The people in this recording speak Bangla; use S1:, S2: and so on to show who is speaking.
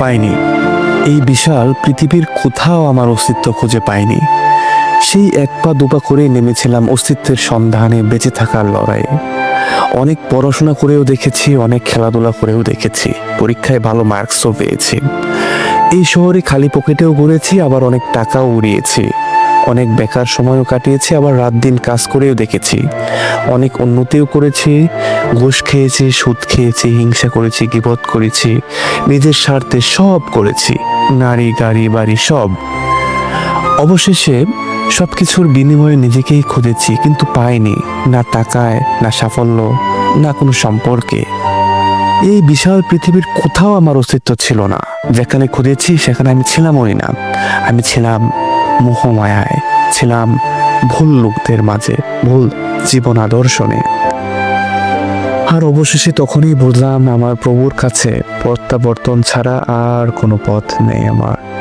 S1: পাইনি এই বিশাল পৃথিবীর কোথাও আমার অস্তিত্ব খুঁজে পাইনি। সেই এক পা দুপা করে নেমেছিলাম অস্তিত্বের সন্ধানে বেঁচে থাকার লড়াইয়ে। অনেক পড়াশোনা করেও দেখেছি, অনেক খেলাধুলা করেও দেখেছি, পরীক্ষায় ভালো মার্কসও পেয়েছি। এই শহরে খালি পকেটেও ঘুরেছি, আবার অনেক টাকাও উড়িয়েছি। অনেক বেকার সময়ও কাটিয়েছি, আবার রাত দিন কাজ করেও দেখেছি। অনেক উন্নতিও করেছি, ঘুষ খেয়েছি, সুদ খেয়েছি, হিংসা করেছি, গিবত করেছি, নিজের স্বার্থে সব করেছি, নারী, গাড়ি, বাড়ি, সব। অবশেষে সব কিছুর বিনিময়ে নিজেকেই খুঁজেছি, কিন্তু পাইনি, না টাকায়, না সাফল্য, না কোনো সম্পর্কে। এই বিশাল পৃথিবীর কোথাও আমার অস্তিত্ব ছিল না। যেখানে খুঁজেছি সেখানে আমি ছিলামই না। আমি ছিলাম মোহমায়ায় ছিলাম ভুল লোকদের মাঝে, ভুল জীবন আদর্শনে। আর অবশেষে তখনই বুঝলাম আমার প্রভুর কাছে প্রত্যাবর্তন ছাড়া আর কোনো পথ নেই আমার।